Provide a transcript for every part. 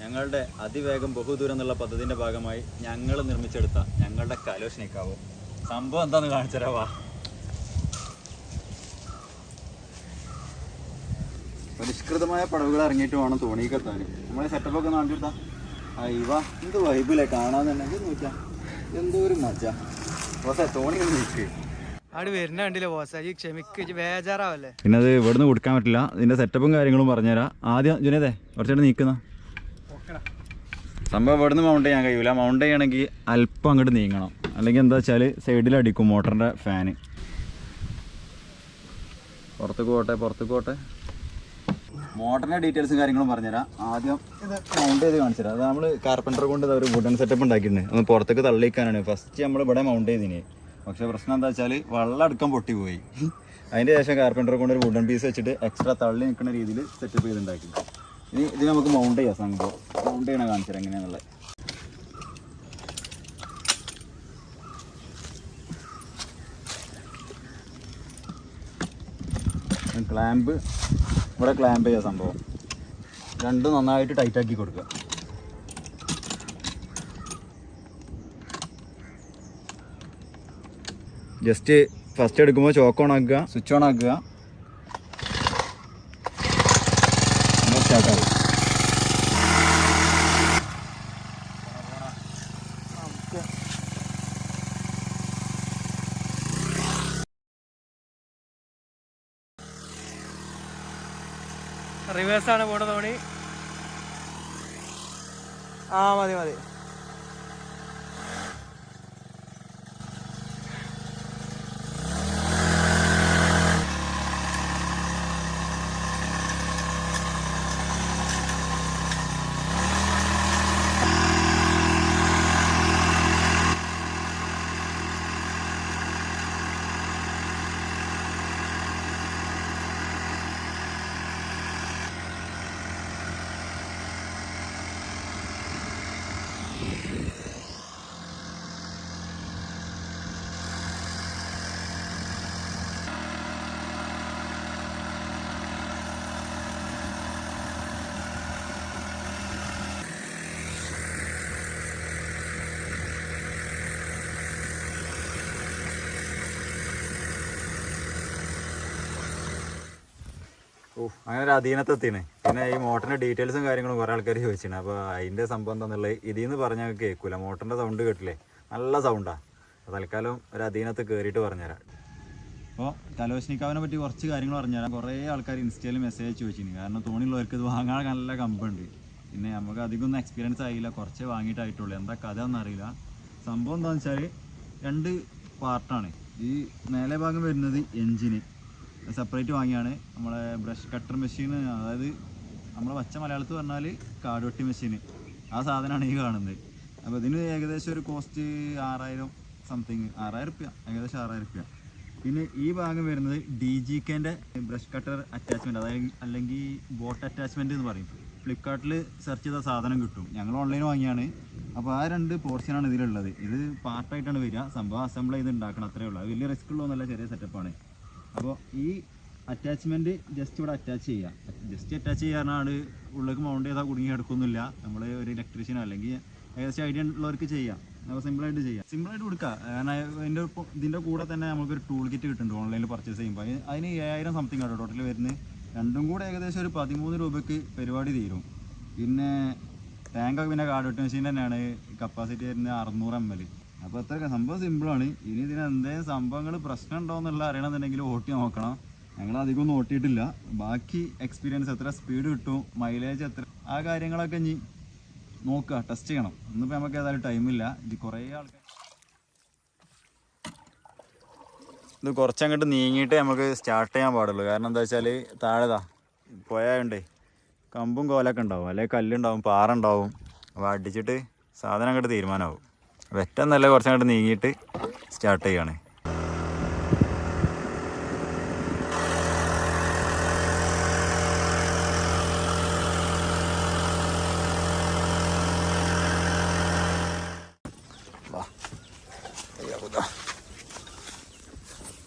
ഞങ്ങളുടെ അതിവേഗം ബഹുദൂരം എന്നുള്ള പദ്ധതിന്റെ ഭാഗമായി ഞങ്ങൾ നിർമ്മിച്ചെടുത്ത ഞങ്ങളുടെ കലോഷനിക്കാവോ. സംഭവം എന്താണെന്ന് കാണിച്ചരാവാ പരിഷ്കൃതമായ പടവുകൾ ഇറങ്ങിയിട്ട് വേണം തോണിക്ക് എത്താൻ നമ്മളെ സെറ്റപ്പ് ഒക്കെ കാണിച്ചെടുത്താ അയ്യവ എന്ത് വൈബിലെ കാണാൻ തന്നെ ഇത് നോക്കിയാ എന്തോ ഒരു മജ ബോസേ തോണി ഒന്ന് നിൽക്ക് അവിടെ വരുന്ന കണ്ടില്ല ബോസ്? ക്ഷമിക്ക് ഇജ്ജ് ബേജാറാവല്ലേ? പിന്നെ അത് ഇവിടുന്ന് കൊടുക്കാൻ പറ്റില്ല. ഇതിന്റെ സെറ്റപ്പും കാര്യങ്ങളും പറഞ്ഞുതരാം. ആദ്യം ജുനേതേ കുറച്ചുകൂടെ നീക്കുന്ന സംഭവം ഇവിടുന്ന് മൗണ്ട് ചെയ്യാൻ കഴിയൂല. മൗണ്ട് ചെയ്യണമെങ്കിൽ അല്പം അങ്ങോട്ട് നീങ്ങണം. അല്ലെങ്കിൽ എന്താ വെച്ചാൽ സൈഡിൽ അടിക്കും മോട്ടറിന്റെ ഫാന് പുറത്തേക്ക് പോട്ടെ പുറത്തേക്ക് പോട്ടെ. മോട്ടറിന്റെ ഡീറ്റെയിൽസും കാര്യങ്ങളും പറഞ്ഞുതരാം. ആദ്യം ഇത് മൗണ്ട് ചെയ്ത് കാണിച്ചു തരാം അത് നമ്മൾ കാർപ്പന്റർ കൊണ്ട് ഒരു വുഡൻ സെറ്റപ്പ് ഉണ്ടാക്കിയിട്ടുണ്ട്. ഒന്ന് പുറത്തേക്ക് തള്ളിക്കാനാണ് ഫസ്റ്റ് നമ്മൾ ഇവിടെ മൗണ്ട് ചെയ്തിന്. പക്ഷേ പ്രശ്നം എന്താ വെച്ചാൽ വെള്ളം അടക്കം പൊട്ടിപ്പോയി. അതിന്റെ ശേഷം കാർപ്പന്റർ കൊണ്ട് ഒരു വുഡൻ പീസ് വെച്ചിട്ട് എക്സ്ട്രാ തള്ളി നിൽക്കുന്ന രീതിയിൽ സെറ്റപ്പ് ചെയ്തുണ്ടാക്കി ഇനി ഇത് നമുക്ക് മൗണ്ട് ചെയ്യാം സംഭവം മൗണ്ട് ചെയ്യണ കാണിച്ചത് എങ്ങനെയാണെന്നുള്ളത് ക്ലാമ്പ് ഇവിടെ ക്ലാമ്പ് ചെയ്യാം സംഭവം. രണ്ടും നന്നായിട്ട് ടൈറ്റ് ആക്കി കൊടുക്കുക. ജസ്റ്റ് ഫസ്റ്റ് എടുക്കുമ്പോൾ ചോക്ക് ഓൺ ആക്കുക. സ്വിച്ച് ഓൺ ആക്കുക സ്റ്റാർട്ട് ആകും റിവേഴ്സ് ആണ് പോണ തോണി ആ മതി മതി. ഓ അങ്ങനെ ഒരു അധീനത്തെത്തിന് പിന്നെ ഈ മോട്ടറിന്റെ ഡീറ്റെയിൽസും കാര്യങ്ങളും കുറേ ആൾക്കാർ ചോദിച്ചിട്ടുണ്ട് അപ്പോൾ അതിന്റെ സംഭവം എന്താണെന്നുള്ളത് ഇതിൽ നിന്ന് പറഞ്ഞാൽ കേൾക്കൂല മോട്ടറിന്റെ സൗണ്ട് കേട്ടില്ലേ? നല്ല സൗണ്ടാണ് തൽക്കാലം ഒരു അധീനത്ത് കയറിയിട്ട് പറഞ്ഞുതരാം. അപ്പോൾ കലോശനിക്കാവിനെ പറ്റി കുറച്ച് കാര്യങ്ങൾ പറഞ്ഞുതരാം. കുറേ ആൾക്കാർ ഇൻസ്റ്റയിൽ മെസ്സേജ് ചോദിച്ചിരുന്നു കാരണം തോണിയുള്ളവർക്ക് ഇത് വാങ്ങാൻ നല്ല കമ്പുണ്ട്. പിന്നെ നമുക്ക് അധികം ഒന്നും എക്സ്പീരിയൻസ് ആയില്ല. കുറച്ചേ വാങ്ങിയിട്ടായിട്ടുള്ളൂ. എന്താ കഥ ഒന്നും അറിയില്ല സംഭവം എന്താണെന്ന് വെച്ചാൽ രണ്ട് പാർട്ടാണ് ഈ മേലെ ഭാഗം വരുന്നത് എൻജിന് സെപ്പറേറ്റ് വാങ്ങിയാണ്. നമ്മളെ ബ്രഷ് കട്ടർ മെഷീൻ അതായത് നമ്മളെ പച്ച മലയാളത്തിൽ പറഞ്ഞാൽ കാടുവെട്ടി മെഷീൻ ആ സാധനമാണ് ഈ കാണുന്നത്. അപ്പോൾ ഇതിന് ഏകദേശം ഒരു കോസ്റ്റ് ആറായിരം സംതിങ് ആറായിരം റുപ്യ ഏകദേശം ആറായിരം റുപ്യ. പിന്നെ ഈ ഭാഗം വരുന്നത് ഡി ജി കെന്റെ ബ്രഷ് കട്ടർ അറ്റാച്ച്മെന്റ് അതായത് അല്ലെങ്കിൽ ബോട്ട് അറ്റാച്ച്മെന്റ് എന്ന് പറയും. ഫ്ലിപ്കാർട്ടിൽ സെർച്ച് ചെയ്ത സാധനം കിട്ടും. ഞങ്ങൾ ഓൺലൈൻ വാങ്ങിയാണ്. അപ്പോൾ ആ രണ്ട് പോർഷനാണ് ഇതിലുള്ളത്. ഇത് പാർട്ടായിട്ടാണ് വരിക. സംഭവം അസംബിൾ ചെയ്ത് ഉണ്ടാക്കണം. അത്രേ ഉള്ളൂ. വലിയ റിസ്ക് ഉള്ളതെന്നല്ല ചെറിയ സെറ്റപ്പാണ് അപ്പോൾ ഈ അറ്റാച്ച്മെന്റ് ജസ്റ്റ് ഇവിടെ അറ്റാച്ച് ചെയ്യുക ജസ്റ്റ് അറ്റാച്ച് ചെയ്യാനാണ് ഉള്ളിലേക്ക് മൗണ്ട് ചെയ്താൽ കുടുങ്ങി എടുക്കുന്നില്ല നമ്മൾ ഒരു ഇലക്ട്രീഷ്യൻ അല്ലെങ്കിൽ ഏകദേശം ഐഡിയ ഉള്ളവർക്ക് ചെയ്യാം. അപ്പോൾ സിമ്പിളായിട്ട് ചെയ്യാം. സിമ്പിളായിട്ട് കൊടുക്കുക കാരണം ഒപ്പം- ഇതിന്റെ കൂടെ തന്നെ നമുക്കൊരു ടൂൾ കിറ്റ് കിട്ടുന്നുണ്ട് ഓൺലൈനിൽ പർച്ചേസ് ചെയ്യുമ്പോൾ അതിന് ഏഴായിരം സംതിങ് ആണ് ടോട്ടൽ വരുന്നത്. രണ്ടും കൂടെ ഏകദേശം ഒരു പതിമൂന്ന് രൂപയ്ക്ക് പരിപാടി തീരും. പിന്നെ ടാങ്കൊക്കെ പിന്നെ കാർഡ് വെട്ട് മെഷീൻ തന്നെയാണ്. കപ്പാസിറ്റി വരുന്നത് അറുന്നൂറ് എം എൽ അപ്പോൾ അത്രയൊക്കെ സംഭവം സിമ്പിളാണ് ഇനി ഇതിന് എന്തെങ്കിലും സംഭവങ്ങൾ പ്രശ്നം ഉണ്ടോ എന്നുള്ള അറിയണമെന്നുണ്ടെങ്കിൽ ഓട്ടി നോക്കണം. ഞങ്ങൾ അധികം ഒന്നും ഓട്ടിയിട്ടില്ല ബാക്കി എക്സ്പീരിയൻസ് എത്ര സ്പീഡ് കിട്ടും മൈലേജ് എത്ര ആ കാര്യങ്ങളൊക്കെ ഇനി നോക്കുക ടെസ്റ്റ് ചെയ്യണം. ഇന്നിപ്പോൾ നമുക്ക് ഏതായാലും ടൈമില്ല ഇത് കുറേ ആൾക്കാർ ഇത് കുറച്ചങ്ങോട്ട് നീങ്ങിയിട്ട് നമുക്ക് സ്റ്റാർട്ട് ചെയ്യാൻ പാടുള്ളൂ. കാരണം എന്താ വെച്ചാൽ താഴെതാ പോയാണ്ടേ കമ്പും കോലൊക്കെ ഉണ്ടാവും. അല്ലെങ്കിൽ കല്ലുണ്ടാവും പാറ ഉണ്ടാവും. അപ്പോൾ അടിച്ചിട്ട് സാധനം അങ്ങോട്ട് തീരുമാനമാവും. വെറ്റെന്നല്ല കുറച്ചങ്ങോട്ട് നീങ്ങിയിട്ട് സ്റ്റാർട്ട് ചെയ്യാണ്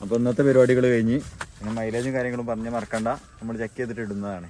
അപ്പോൾ ഇന്നത്തെ പരിപാടികൾ കഴിഞ്ഞ് പിന്നെ മൈലേജും കാര്യങ്ങളും പറഞ്ഞ് മറക്കണ്ട. നമ്മൾ ചെക്ക് ചെയ്തിട്ട് ഇടുന്നതാണ്.